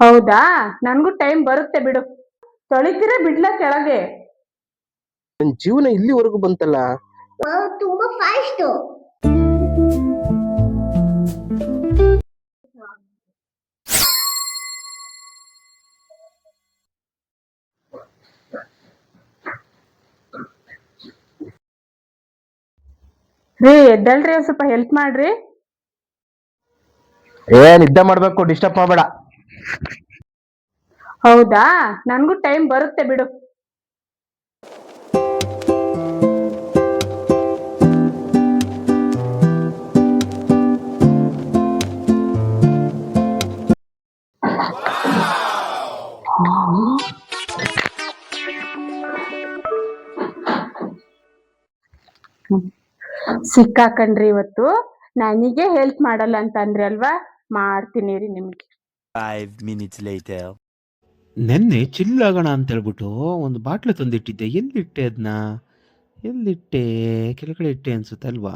ಹೌದಾ? ನನ್ಗೂ ಟೈಮ್ ಬರುತ್ತೆ ಬಿಡು. ತೊಳಿತೀರ ಬಿಡ್ಲ ಕೆಳಗೆ? ನನ್ ಜೀವನ ಇಲ್ಲಿವರೆಗೂ ಬಂತಲ್ಲ. ತುಂಬಾ ಫಾಸ್ಟ್ ರೀ ಎದ್ದಳ್ರಿ ಸ್ವಲ್ಪ ಹೆಲ್ಪ್ ಮಾಡ್ರಿ. ಏ ನಿದ್ದೆ ಮಾಡ್ಬೇಕು ಡಿಸ್ಟರ್ಬ್ ಮಾಡಬೇಡ ಹೌದಾ? ನನ್ಗೂ ಟೈಮ್ ಬರುತ್ತೆ ಬಿಡು. ಸಿಕ್ಕಾಕಂಡ್ರಿ ಇವತ್ತು. ನನಗೆ ಹೆಲ್ಪ್ ಮಾಡಲ್ಲ ಅಂತಂದ್ರಿ ಅಲ್ವಾ ಮಾಡ್ತೀನಿ ರೀ ನಿಮ್ಗೆ. Five minutes later. ನೆನ್ನೆ ಚಿಲ್ಲಾಗೋಣ ಅಂತ ಹೇಳ್ಬಿಟ್ಟು ಒಂದು ಬಾಟ್ಲು ತಂದಿಟ್ಟಿದ್ದೆ. ಎಲ್ಲಿಟ್ಟೆ ಅದನ್ನ ಎಲ್ಲಿಟ್ಟೆ? ಕೆಳಗಡೆ ಇಟ್ಟೆ ಅನ್ಸುತ್ತೆ ಅಲ್ವಾ?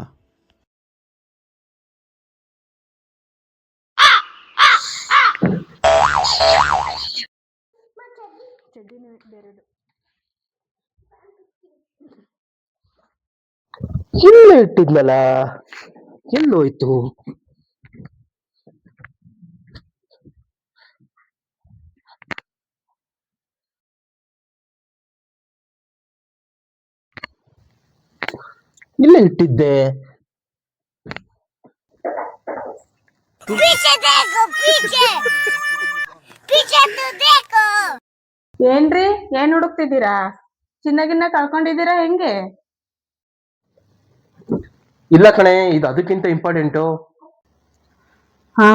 ಇಲ್ಲೇ ಇಟ್ಟಿದ್ನಲ್ಲ? ಎಲ್ಲೋಯ್ತು? ಇಲ್ಲೇ ಇಟ್ಟಿದ್ದೆ ಏನ್ರಿ ಏನ್ ಹುಡುಕ್ತಿದ್ದೀರಾ? ಚಿನ್ನಗಿನ್ನ ಕಳ್ಕೊಂಡಿದ್ದೀರಾ ಹೆಂಗೆ? ಇಲ್ಲ ಕಣೆ ಇದು ಅದಕ್ಕಿಂತ ಇಂಪಾರ್ಟೆಂಟು ಹಾ?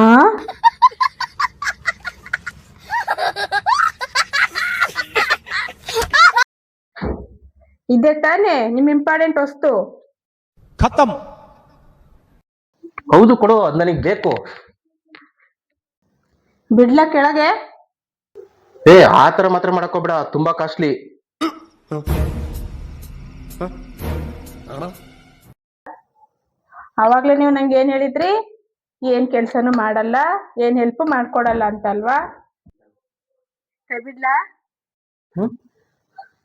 ಇದೆ ತಾನೇ ನಿಮ್ ಇಂಪಾರ್ಟೆಂಟ್ ವಸ್ತು. Khatam. ಹೌದು ಕೊಡು ಅದು ನನಗೆ ಬೇಕು. ಬಿಡ್ಲ ಕೆಳಗೆ? ಏ ಆತರ ಮಾತ್ರ ಮಾಡಕ್ ಹೋಗ್ಬೇಡ ತುಂಬಾ ಕಾಸ್ಟ್ಲಿ ಅವಾಗ್ಲೇ ನೀವು ನಂಗೆ ಏನ್ ಹೇಳಿದ್ರಿ? ಏನ್ ಕೆಲ್ಸನೂ ಮಾಡಲ್ಲ ಏನ್ ಹೆಲ್ಪ್ ಮಾಡ್ಕೊಡಲ್ಲ ಅಂತಲ್ವಾ? ಬಿಡ್ಲಾ?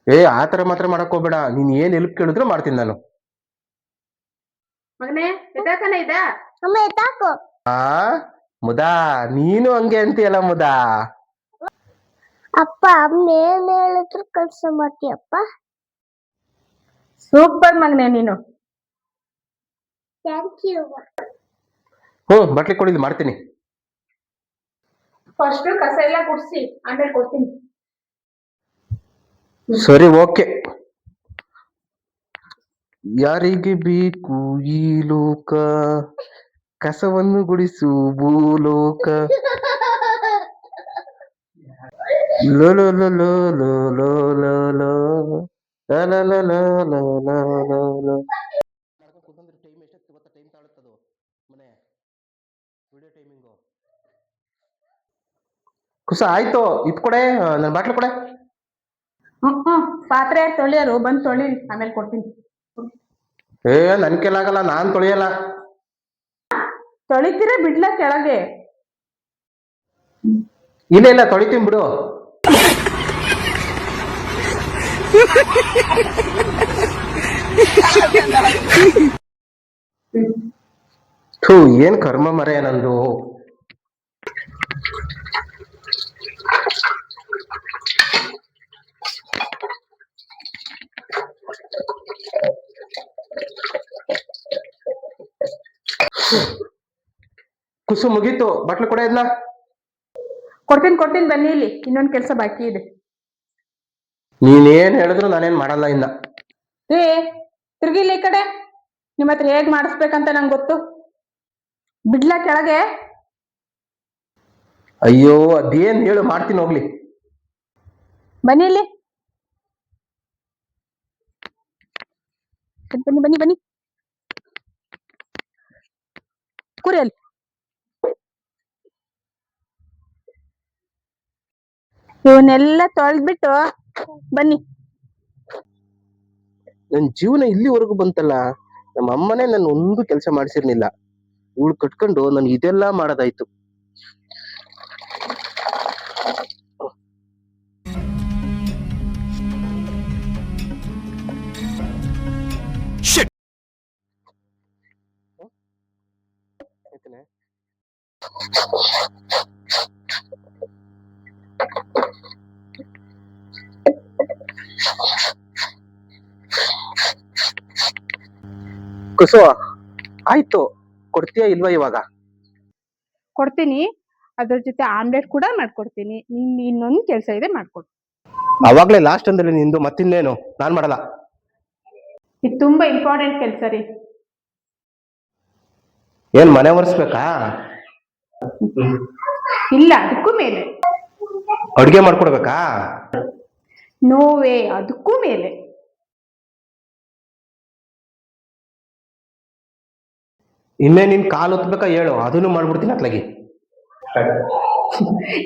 ಏ ಆತರ ಮಾತ್ರ ಮಾಡಕ್ ಹೋಗ್ಬೇಡ ನೀನ್ ಏನ್ ಹೆಲ್ಪ್ ಕೇಳಿದ್ರು ಮಾಡ್ತೀನಿ ನಾನು. ಮಗನೇ ಇದಾ ಅಮ್ಮ ಆ ಮುದಾ ನೀನು ಹಂಗೆ ಅಂತೀಯಲ್ಲ ಮುದಾ? ಅಪ್ಪ ಅಮ್ಮ ಹೇಳಿದ್ರು ಕೆಲಸ ಮಾಡ್ತೀಯಪ್ಪ ಸೂಪರ್ ಮಗನೇ ನೀನು. ಥ್ಯಾಂಕ್ ಯು ಬಟ್ಲಿ ಕೊಡಿದ್ ಮಾಡ್ತೀನಿ. ಫಸ್ಟ್ ಕಸ ಎಲ್ಲ ಕುಡ್ಸಿ ಆಮೇಲೆ ಕೊಡ್ತೀನಿ. ಸರಿ ಓಕೆ. ಯಾರಿಗೆ ಬೇಕು ಈ ಲೋಕ? ಕಸವನ್ನು ಗುಡಿಸು ಭೂಲೋಕ. ಲೋ ಲೋ ಲೋ ಲೋ ಲೋ ಲೋ ಲೋ ಲೋ. ಲಾ ಲಾ ಲಾ ಲಾ ಲಾ ಲಾ ಲಾ ಲಾ. ಕುಸ ಆಯ್ತು. ಇದ್ ಕೊಡೆ ನನ್ನ ಬಾಟ್ಲು ಕೊಡೆ. ಹ್ಮ್ ಹ್ಮ್. ಪಾತ್ರೆ ತೊಳಿಯೋರು ಬಂದು ತೊಳಿರಿ ಆಮೇಲೆ ಕೊಡ್ತೀನಿ. ಏ ನನ್ ಕೈಲಾಗಲ್ಲ ನಾನ್ ತೊಳೆಯಲ್ಲ. ತೊಳಿತೀರ ಬಿಡ್ಲ ಕೆಳಗೆ. ಇಲ್ಲ ಇಲ್ಲ ತೊಳಿತೀನಿ ಬಿಡು. ಥೂ ಏನ್ ಕರ್ಮ ಮರೆ ನಂದು. ಕುಸು ಮುಗೀತು ಬಟ್ಲು ಕೂಡ ಇದ್ನ ಕೊಡ್ತೀನಿ ಕೊಡ್ತೀನಿ ಬನ್ನಿ ಇಲ್ಲಿ ಇನ್ನೊಂದ್ ಕೆಲಸ ಬಾಕಿ ಇದೆ. ನೀನೇನ್ ಹೇಳಿದ್ರು ನಾನೇನ್ ಮಾಡಲ್ಲ ಇನ್ನ. ಏ ತಿರ್ಗಿಲ್ಲ ಈ ಕಡೆ. ನಿಮ್ಮ ಹತ್ರ ಹೇಗ್ ಮಾಡಿಸ್ಬೇಕಂತ ನಂಗೆ ಗೊತ್ತು. ಬಿಡ್ಲ ಕೆಳಗೆ? ಅಯ್ಯೋ ಅದೇನ್ ಹೇಳು ಮಾಡ್ತೀನಿ ಹೋಗ್ಲಿ. ಬನ್ನಿ ಇಲ್ಲಿ. ಬನ್ನಿ ಬನ್ನಿ ಬನ್ನಿ. ಇವನ್ನೆಲ್ಲ ತೊಳೆದ್ಬಿಟ್ಟು ಬನ್ನಿ. ನನ್ ಜೀವನ ಇಲ್ಲಿವರೆಗೂ ಬಂತಲ್ಲ ನಮ್ಮ ಅಮ್ಮನೇ ನನ್ನ ಒಂದು ಕೆಲಸ ಮಾಡಿಸಿರ್ಲಿಲ್ಲ. ಇವಳು ಕಟ್ಕೊಂಡು ನಾನು ಇದೆಲ್ಲ ಮಾಡೋದಾಯ್ತು. ಕುಸು. ಆಯ್ತು ಕೊಡ್ತೀಯಾ ಇಲ್ವಾ ಇವಾಗ? ಕೊಡ್ತೀನಿ. ಅದ್ರ ಜೊತೆ ಆಮ್ಲೆಟ್ ಕೂಡ ಮಾಡ್ಕೊಡ್ತೀನಿ. ನಿನ್ ಇನ್ನೊಂದು ಕೆಲಸ ಇದೆ ಮಾಡ್ಕೊಡು. ಅವಾಗ್ಲೇ ಲಾಸ್ಟ್ ಅಂದ್ರೆ ನಿಂದು ಮತ್ತಿನ್ನೇನು? ನಾನ್ ಮಾಡಲ್ಲ. ಇದು ತುಂಬಾ ಇಂಪಾರ್ಟೆಂಟ್ ಕೆಲಸ ರೀ. ಏನ್ ಮನೆ ಒರೆಸ್ಬೇಕಾ? ಇಲ್ಲ ಅದಕ್ಕೂ ಮೇಲೆ. ಅಡುಗೆ ಮಾಡ್ಕೊಡ್ಬೇಕಾ? ನೋವೇ ಅದಕ್ಕೂ ಮೇಲೆ. ಇನ್ನೇ ನಿನ್ ಕಾಲು ಒತ್ಬೇಕಾ ಹೇಳು ಅದನ್ನು ಮಾಡ್ಬಿಡ್ತೀನಿ ಅತ್ಲಾಗಿ.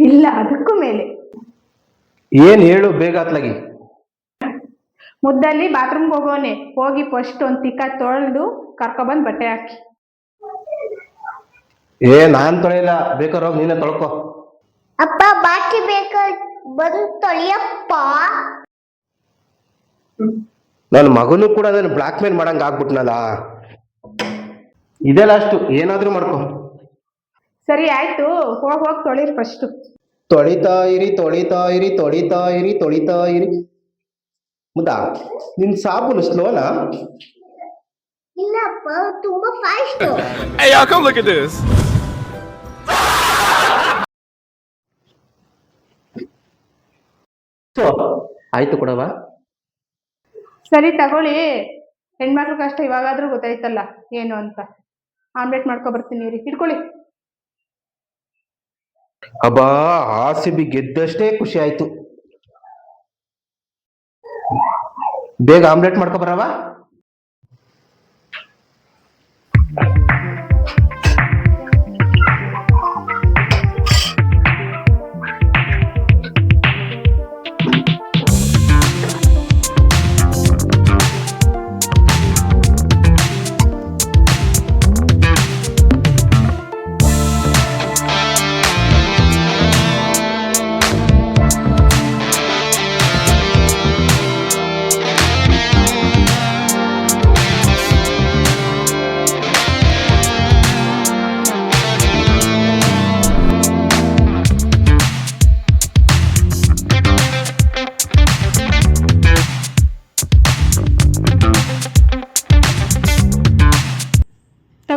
ಇಲ್ಲ ಅದಕ್ಕೂ ಮೇಲೆ. ಏನ್ ಹೇಳು ಬೇಗ ಅತ್ಲಾಗಿ. ಮುದ್ದಲ್ಲಿ ಬಾತ್ರೂಮ್ಗೆ ಹೋಗೋನೆ ಹೋಗಿ ಫಸ್ಟ್ ಒಂದ್ ತಿಕ್ಕ ತೊಳೆದು ಕರ್ಕೊಬಂದ್ ಬಟ್ಟೆ ಹಾಕಿ. ಏ ನಾನ್ ತೊಳೆಯಲ್ಲ ಬೇಕಾದ್ರೆ ಹೋಗಿ ನೀನೇ ತೊಳ್ಕೊ. ಅಪ್ಪ ಬಾಕಿ ಬೇಕ ಬಂದು ತೊಳಿಯಪ್ಪ. ನನ್ನ ಮಗನೂ ಕೂಡ ಅದನ್ನ ಬ್ಲಾಕ್ ಮೇಲ್ ಮಾಡಂಗ ಆಗ್ಬಿಟ್ನಲ್ಲ. ಇದೇ ಲಾಸ್ಟ್ ಏನಾದ್ರೂ ಮಾಡ್ಕೊ. ಸರಿ ಆಯ್ತು. ಹೋಗ್ ಹೋಗ್ ತೊಳಿ ಫಸ್ಟ್ ತೊಳಿತಾ ಇರಿ ತೊಳಿತಾ ಇರಿ ತೊಳಿತಾ ಇರಿ ತೊಳಿತಾ ಇರಿ. ಮುದಾ ನಿನ್ ಸಾಬೂನು ಸ್ಲೋನಾ ಇಲ್ಲಪ್ಪ ತುಂಬಾ fast Hey, y'all, come look at this. ಆಯ್ತು ಕೊಡವಾ? ಸರಿ ತಗೊಳ್ಳಿ. ಹೆಣ್ಮಕ್ಳು ಕಷ್ಟ ಇವಾಗಾದ್ರೂ ಗೊತ್ತಾಯ್ತಲ್ಲ ಏನು ಅಂತ. ಆಮ್ಲೆಟ್ ಮಾಡ್ಕೊ ಬರ್ತೀನಿ ರೀ ಹಿಡ್ಕೊಳ್ಳಿ. ಅಬ್ಬಾ ಆರ್ ಸಿ ಬಿ ಗೆದ್ದಷ್ಟೇ ಖುಷಿ ಆಯ್ತು. ಬೇಗ ಆಮ್ಲೆಟ್ ಮಾಡ್ಕೊ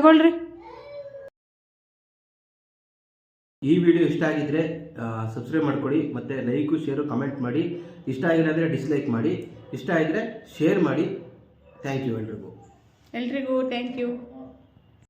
ತಗೊಳ್ರಿ. ಈ ವಿಡಿಯೋ ಇಷ್ಟ ಆಗಿದ್ರೆ ಸಬ್ಸ್ಕ್ರೈಬ್ ಮಾಡ್ಕೊಳ್ಳಿ ಮತ್ತೆ ಲೈಕು ಶೇರು ಕಮೆಂಟ್ ಮಾಡಿ. ಇಷ್ಟ ಆಗಿಲ್ಲ ಅಂದರೆ ಡಿಸ್ಲೈಕ್ ಮಾಡಿ. ಇಷ್ಟ ಆಗಿದ್ರೆ ಶೇರ್ ಮಾಡಿ. ಥ್ಯಾಂಕ್ ಯು ಎಲ್ರಿಗೂ. ಎಲ್ರಿಗೂ ಥ್ಯಾಂಕ್ ಯು